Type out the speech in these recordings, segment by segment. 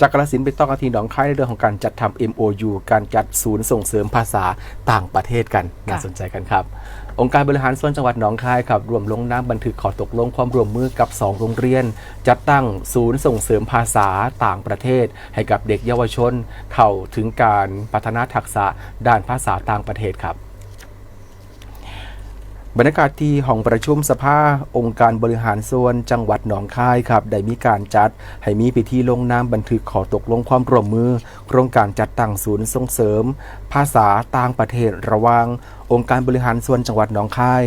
จากกรสินธุ์ไปต้องอาทีหนองคายในเรื่องของการจัดทำ MOU การจัดศูนย์ส่งเสริมภาษาต่างประเทศกันน่าสนใจกันครับ องค์การบริหารส่วนจังหวัดหนองคายครับรวมลงนามบันทึกขอตกลงความร่วมมือกับ 2 โรงเรียน จัดตั้งศูนย์ส่งเสริมภาษาต่างประเทศ ให้กับเด็กเยาวชน เข้าถึงการพัฒนาทักษะด้านภาษาต่างประเทศครับ บรรยากาศที่ห้องประชุมสภาองค์การบริหารส่วนจังหวัดหนองคายครับได้มีการจัด ให้มีพิธีลงนามบันทึกขอตกลงความร่วมมือ โครงการจัดตั้งศูนย์ส่งเสริม ภาษาต่างประเทศระหว่างองค์การบริหารส่วนจังหวัดหนองคาย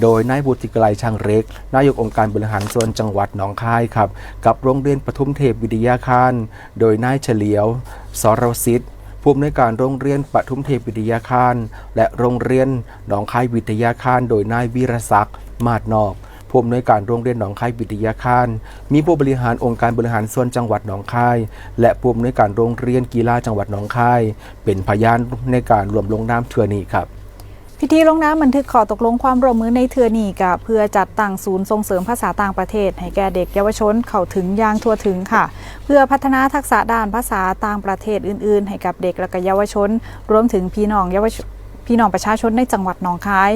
โดยนายบุตริไกลช่างเล็ก นายกองค์การบริหารส่วนจังหวัดหนองคายครับ กับโรงเรียนปทุมเทพวิทยาคาร โดยนายเฉลียว สรสิทธิ์ ผู้อำนวยการโรงเรียนปทุมเทพวิทยาคาร และโรงเรียนหนองคายวิทยาคาร โดยนายวีรศักดิ์มาดนอกผู้อำนวยการโรงเรียนหนองคายวิทยาคาร มีผู้บริหารองค์การบริหารส่วนจังหวัดหนองคาย และผู้อำนวยการโรงเรียนกีฬาจังหวัดหนองคาย เป็นพยานในการรวมลงนามเทือนี้ครับ พิธีลงน้ำบันทึกขอตกลงความร่วมมือในเทือนีกับเพื่อจัดตั้งศูนย์ส่งเสริมภาษาต่างประเทศ ให้แก่เด็กเยาวชนเข้าถึงอย่างทั่วถึงค่ะ เพื่อพัฒนาทักษะด้านภาษาต่างประเทศอื่น ๆ ให้กับเด็กและก็เยาวชน รวมถึงพี่น้องเยาวชน พี่น้องประชาชนในจังหวัดหนองคาย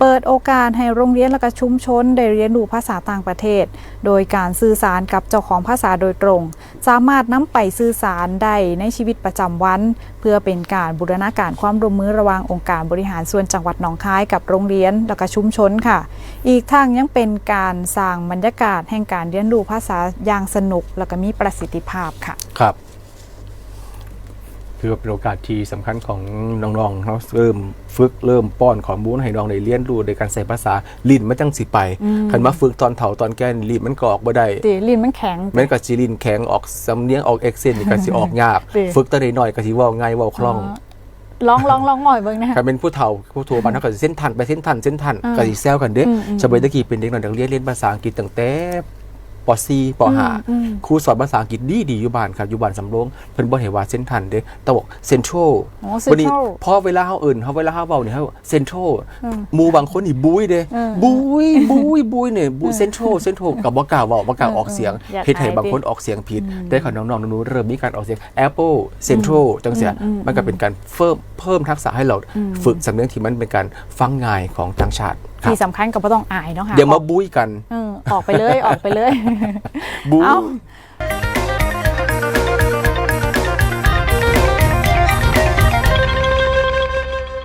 เปิดโอกาสให้โรงเรียนและก็ชุมชนได้เรียนรู้ภาษาต่างประเทศ โดยการสื่อสารกับเจ้าของภาษาโดยตรง สามารถนำไปสื่อสารได้ในชีวิตประจำวัน เพื่อเป็นการบูรณาการความร่วมมือระหว่างองค์การบริหารส่วนจังหวัดหนองคายกับโรงเรียนและก็ชุมชนค่ะ อีกทางยังเป็นการสร้างบรรยากาศแห่งการเรียนรู้ภาษาอย่างสนุก และก็มีประสิทธิภาพค่ะครับ คือว่าเป็นโอกาสที่สำคัญของน้องๆเนาะเริ่มฝึกเริ่มป้อนข้อมูลให้น้องได้เรียนรู้โดยการใส่ภาษาลิ้นมันจังสิไปอืมคันมาฝึกตอนเฒ่าตอนแก่นลิ้นมันก็ออกบ่ได้ตีลิ้นมันแข็งแมันก็สิลิ้นแข็งออกสำเนียงออกเอ็กเซนต์นี่ก็สิออกยากสิฝึกแต่น้อยๆก็สิเว้าง่ายเว้าคล่องลองลองลองหน่อยเบิ่งนะคันเป็นผู้เฒ่าผู้โทบ้านเฮาก็สิเส้นทันไปเส้นทันเส้นทันอ่าก็สิแซวกันเด้อืมอืมสมัยตะกี้เป็นเด็กน้อยนักเรียนเรียนภาษาอังกฤษตั้งแต่ ป .4 ปอืม .5 ครูสอนภาษาอังกฤษดีดีๆอยู่บ้านครับอยู่บ้านสำโรงเพิ่นบ่ให้ว่าเส้นทันเด้แต่บอกเซ็นทรัลอ๋อวันนี้ Central พอเวลาเฮาเอิ้นเฮาเวลาเฮาเว้านี่เฮาเซ็นทรัลอืมหมู่บางคนนี่บุ้ยเด้อืมบุ้ยบุ้ยบุ้ยเนี่ยบุ้ยเซ็นทรัลเซ็นทรัลก็บ่กล้าเว้าบ่กล้าออกเสียงอย่าเฮ็ดให้อายบางคนดิออกเสียงผิดแต่ของน้องๆหนูๆเริ่มมีการออกเสียง Apple Central จังเสียอืมมันก็เป็นการเพิ่มเพิ่มทักษะให้เราอืมฝึกสำเนียงที่มันเป็นการฟังง่ายของต่างชาติครับ ที่สำคัญก็บ่ต้องอายเนาะค่ะเดี๋ยวมาบุ้ยกัน เออออกไปเลยออกไปเลย บุ้ย เอ้า